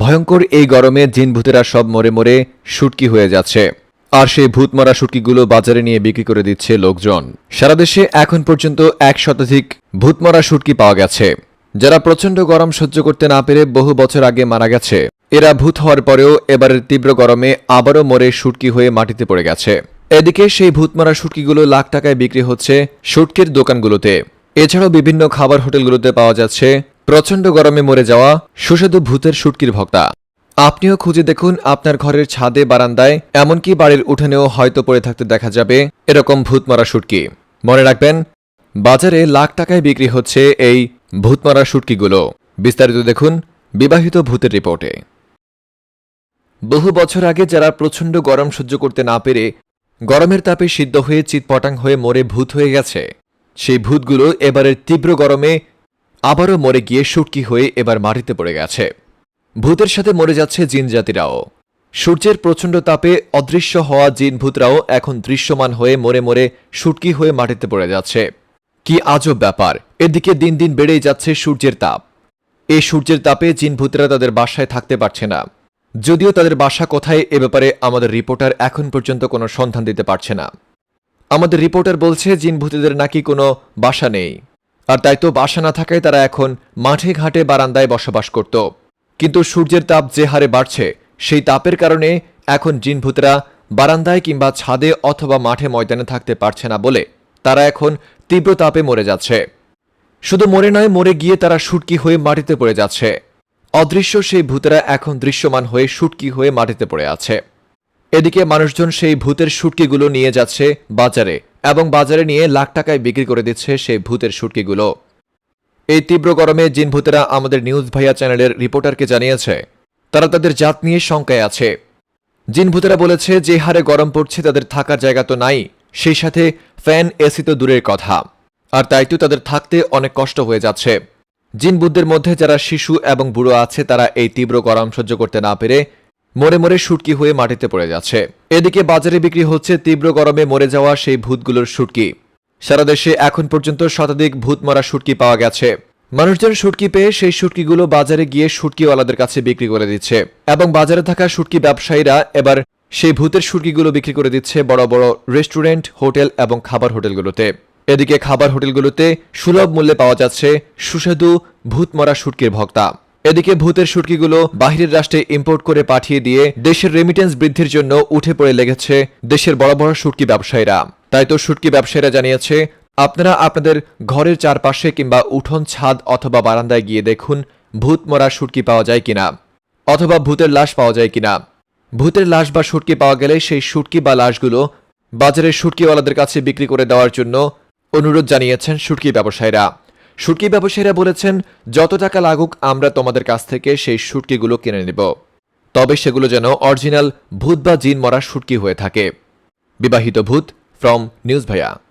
ভয়ঙ্কর এই গরমে জিন ভূতেরা সব মরে মরে শুটকি হয়ে যাচ্ছে। আর সেই ভূত মরা শুটকিগুলো বাজারে নিয়ে বিক্রি করে দিচ্ছে লোকজন। সারা দেশে এখন পর্যন্ত এক শতাধিক ভূত মরা শুটকি পাওয়া গেছে। যারা প্রচণ্ড গরম সহ্য করতে না পেরে বহু বছর আগে মারা গেছে, এরা ভূত হওয়ার পরেও এবারের তীব্র গরমে আবারও মরে শুটকি হয়ে মাটিতে পড়ে গেছে। এদিকে সেই ভূতমারা শুটকিগুলো লাখ টাকায় বিক্রি হচ্ছে শুটকির দোকানগুলোতে। এছাড়াও বিভিন্ন খাবার হোটেলগুলোতে পাওয়া যাচ্ছে প্রচণ্ড গরমে মরে যাওয়া সুস্বাদু ভূতের শুটকির ভক্তা। আপনিও খুঁজে দেখুন আপনার ঘরের ছাদে, বারান্দায়, এমনকি বাড়ির উঠানেও হয়তো পড়ে থাকতে দেখা যাবে এরকম ভূতমারা শুটকি। মনে রাখবেন, বাজারে লাখ টাকায় বিক্রি হচ্ছে এই ভূতমারা শুটকিগুলো। বিস্তারিত দেখুন বিবাহিত ভূতের রিপোর্টে। বহু বছর আগে যারা প্রচণ্ড গরম সহ্য করতে না পেরে গরমের তাপে সিদ্ধ হয়ে চিৎপটাং হয়ে মরে ভূত হয়ে গেছে, সেই ভূতগুলো এবারের তীব্র গরমে আবারও মরে গিয়ে শুটকি হয়ে এবার মাটিতে পড়ে গেছে। ভূতের সাথে মরে যাচ্ছে জিন জাতিরাও। সূর্যের প্রচণ্ড তাপে অদৃশ্য হওয়া জিন ভূতরাও এখন দৃশ্যমান হয়ে মরে মরে শুটকি হয়ে মাটিতে পড়ে যাচ্ছে। কি আজব ব্যাপার, এদিকে দিন দিন বেড়েই যাচ্ছে সূর্যের তাপ। এই সূর্যের তাপে জিন ভূতরা তাদের বাসায় থাকতে পারছে না। যদিও তাদের বাসা কোথায় এ ব্যাপারে আমাদের রিপোর্টার এখন পর্যন্ত কোনো সন্ধান দিতে পারছে না। আমাদের রিপোর্টার বলছে, জিন ভূতেদের নাকি কোনো বাসা নেই। আর তাই তো বাসা না থাকায় তারা এখন মাঠে ঘাটে বারান্দায় বসবাস করত। কিন্তু সূর্যের তাপ যে হারে বাড়ছে, সেই তাপের কারণে এখন জিন ভূতেরা বারান্দায় কিংবা ছাদে অথবা মাঠে ময়দানে থাকতে পারছে না বলে তারা এখন তীব্র তাপে মরে যাচ্ছে। শুধু মরে নয়, মরে গিয়ে তারা শুটকি হয়ে মাটিতে পড়ে যাচ্ছে। অদৃশ্য সেই ভূতেরা এখন দৃশ্যমান হয়ে শুটকি হয়ে মাটিতে পড়ে আছে। এদিকে মানুষজন সেই ভূতের শুটকিগুলো নিয়ে যাচ্ছে বাজারে। এবং বাজারে নিয়ে লাখ টাকায় বিক্রি করে দিচ্ছে সেই ভূতের শুটকিগুলো এই তীব্র গরমে জিন ভূতেরা আমাদের নিউজ ভাইয়া চ্যানেলের রিপোর্টারকে জানিয়েছে, তারা তাদের জাত নিয়ে শঙ্কায় আছে। জিন ভূতেরা বলেছে, যে হারে গরম পড়ছে তাদের থাকার জায়গা তো নাই, সেই সাথে ফ্যান, এসি তো দূরের কথা। আর তাই তো তাদের থাকতে অনেক কষ্ট হয়ে যাচ্ছে। জিন বুদ্ধের মধ্যে যারা শিশু এবং বুড়ো আছে, তারা এই তীব্র গরম সহ্য করতে না পেরে মরে মরে শুটকি হয়ে মাটিতে পড়ে যাচ্ছে। এদিকে বাজারে বিক্রি হচ্ছে তীব্র গরমে মরে যাওয়া সেই ভূতগুলোর শুটকি সারা দেশে এখন পর্যন্ত শতাধিক ভূত মরা শুটকি পাওয়া গেছে। মানুষজন শুটকি পেয়ে সেই শুটকিগুলো বাজারে গিয়ে শুটকিওয়ালাদের কাছে বিক্রি করে দিচ্ছে এবং বাজারে থাকা শুটকি ব্যবসায়ীরা এবার সেই ভূতের শুটকিগুলো বিক্রি করে দিচ্ছে বড় বড় রেস্টুরেন্ট, হোটেল এবং খাবার হোটেলগুলোতে। এদিকে খাবার হোটেলগুলোতে সুলভ মূল্যে পাওয়া যাচ্ছে সুস্বাদু ভূত মরা শুটকির ভক্তা। এদিকে ভূতের শুটকিগুলো বাহিরের রাষ্ট্রে ইম্পোর্ট করে পাঠিয়ে দিয়ে দেশের রেমিটেন্স বৃদ্ধির জন্য উঠে পড়ে লেগেছে দেশের বড় বড় শুটকি ব্যবসায়ীরা। তাই তো শুটকি ব্যবসায়ীরা জানিয়েছে, আপনারা আপনাদের ঘরের চারপাশে কিংবা উঠোন, ছাদ অথবা বারান্দায় গিয়ে দেখুন ভূত মরা শুটকি পাওয়া যায় কিনা অথবা ভূতের লাশ পাওয়া যায় কিনা। ভূতের লাশ বা শুটকি পাওয়া গেলে সেই শুটকি বা লাশগুলো বাজারের শুটকিওয়ালাদের কাছে বিক্রি করে দেওয়ার জন্য অনুরোধ জানিয়েছেন শুটকি ব্যবসায়ীরা। শুটকি ব্যবসায়ীরা বলেছেন, যত টাকা লাগুক, আমরা তোমাদের কাছ থেকে সেই সুটকিগুলো কিনে নেব। তবে সেগুলো যেন অরিজিনাল ভূত বা জিন মরা সুটকি হয়ে থাকে। বিবাহিত ভূত, ফ্রম নিউজ ভাইয়া